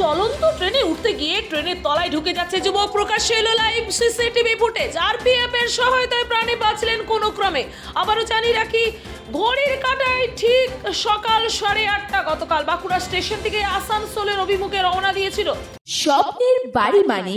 চলন্ত ট্রেনে উঠতে গিয়ে ট্রেনের তলায় ঢুকে যাচ্ছে যুবক প্রকাশ্যে এলো লাইভ সিসিটিভি ফুটেজ আরপিএফ এর সহায়তায় প্রাণে বাঁচলেন কোনো ক্রমে। আবারও জানি রাখি, ঘড়ির কাটায় ঠিক সকাল সাড়ে আটটা গতকাল বাঁকুড়া স্টেশন থেকে আসানসোলের অভিমুখে রওনা দিয়েছিল। স্বপ্নের বাড়ি মানে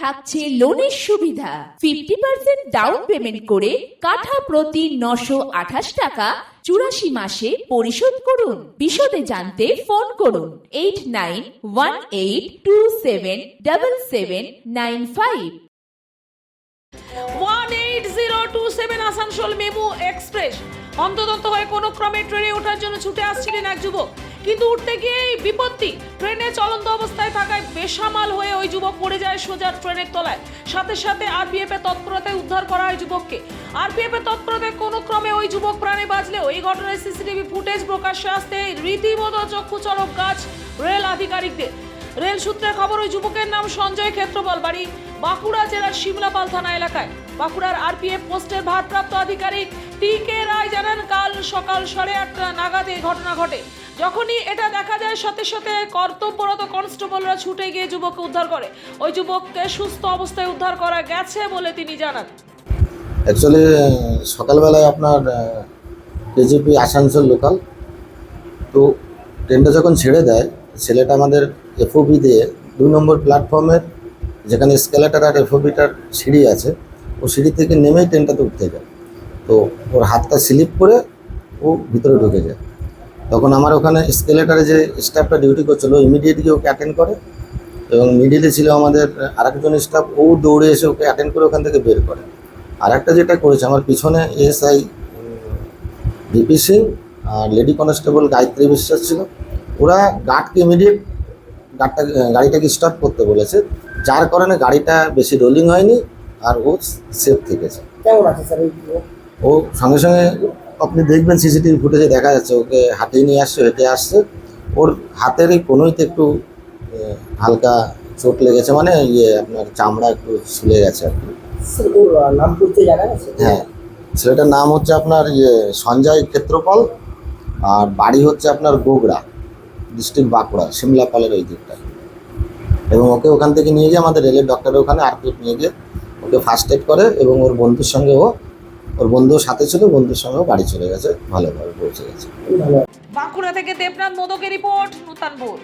থাকছে লোনের সুবিধা। ফিফটি পার্সেন্ট ডাউন পেমেন্ট করে কাঠা প্রতি নশো আঠাশ টাকা চুরাশি মাসে পরিশোধ করুন। বিশদে জানতে ফোন করুন eight nine one eight two seven double seven nine five one eight zero two seven Asansol MEMU express অন্তদন্ত হয়ে কোনো ক্রমে ট্রেনে ওঠার জন্য ছুটে আসছিলেন এক যুবক। কিন্তু উঠতে গিয়েই বিপত্তি। ট্রেনে চলন্ত অবস্থায় থাকায় বেসামাল হয়ে ওই যুবক পড়ে যায় সোজা ট্রেনের তলায়। সাথে সাথে আরপিএফ এর তৎপরতায় উদ্ধার করা হয় যুবককে। আরপিএফ এর তৎপরতায় কোনো ক্রমে ওই যুবক প্রাণে বাঁচলেও এই ঘটনায় সিসিটিভি ফুটেজ প্রকাশ্যে আসতে রীতিমতো চক্ষু চরক গাছ রেল আধিকারিকদের। রেল সূত্রে খবর, ওই যুবকের নাম সঞ্জয় ক্ষেত্রপাল। বাড়ি বাঁকুড়া জেলার শিমলাপাল থানা এলাকায়। বাঁকুড়ার আরপিএফ পোস্টের ভারপ্রাপ্ত আধিকারিক টি কে রায় জানান, কাল সকাল সাড়ে আটটা নাগাদ ঘটনা ঘটে। যখনই এটা দেখা যায়, সাথে সাথে কর্তব্যরত কনস্টেবলরা ছুটে গিয়ে যুবককে উদ্ধার করে। ওই যুবককে সুস্থ অবস্থায় উদ্ধার করা গেছে বলে তিনি জানান। অ্যাকচুয়ালি, সকালবেলায় আপনার কেজিপি আসানসোল লোকাল। তো ট্রেনটা যখন ছেড়ে দেয় ছেলেটা আমাদের এফওবি দিয়ে দুই নম্বর প্ল্যাটফর্মের যেখানে স্কেলেটার আর এফওবিটার সিঁড়ি আছে, ও সিঁড়ি থেকে নেমেই ট্রেনটাতে উঠতে যায়। তো ওর হাতটা স্লিপ করে ও ভিতরে ঢুকে যায়। তখন আমার ওখানে স্কেলেটারে যে স্টাফটা ডিউটি করছিল ইমিডিয়েট গিয়ে ওকে অ্যাটেন্ড করে এবং মিডিলে ছিল আমাদের আরেকজন স্টাফ ও দৌড়ে এসে ওকে অ্যাটেন্ড করে ওখান থেকে বের করে। আর একটা যেটা করেছে, আমার পিছনে এএসআই ডিপি সিং আর লেডি কনস্টেবল গায়ত্রী বিশ্বাস ছিল। ওরা গার্ডকে ইমিডিয়েট গাড়িটা গাড়িটাকে স্টপ করতে বলেছে। যার কারণে গাড়িটা বেশি রোলিং হয়নি আর ও সেফ থেকেছে। কেমন আছে স্যার ও সঙ্গে সঙ্গে আপনি দেখবেন সিসিটিভি ফুটেজে দেখা যাচ্ছে ওকে হাতিয়ে নিয়ে আসছে হেঁটে আসছে। ওর হাতের এই কোনোইতে একটু হালকা চোট লেগেছে মানে ইয়ে আপনার চামড়া একটু ছুলে গেছে আর কি। নাম হ্যাঁ ছেলেটার নাম হচ্ছে আপনার ইয়ে সঞ্জয় ক্ষেত্রপাল আর বাড়ি হচ্ছে আপনার গোগড়া। ডিস্ট্রিক্ট বাঁকুড়া সিমলাপালের ওই দিকটা। এবং ওকে ওখান থেকে নিয়ে গিয়ে আমাদের রেলের ডক্টরের ওখানে আরপিএফ নিয়ে গিয়ে ওকে ফার্স্ট এড করে এবং ওর বন্ধুর সঙ্গে ও, ওর বন্ধুর সাথে ছিল, বন্ধুর সঙ্গেও বাড়ি চলে গেছে, ভালোভাবে পৌঁছে গেছে। বাঁকুড়া থেকে দেবনাথ মোদকের রিপোর্ট নূতনপুর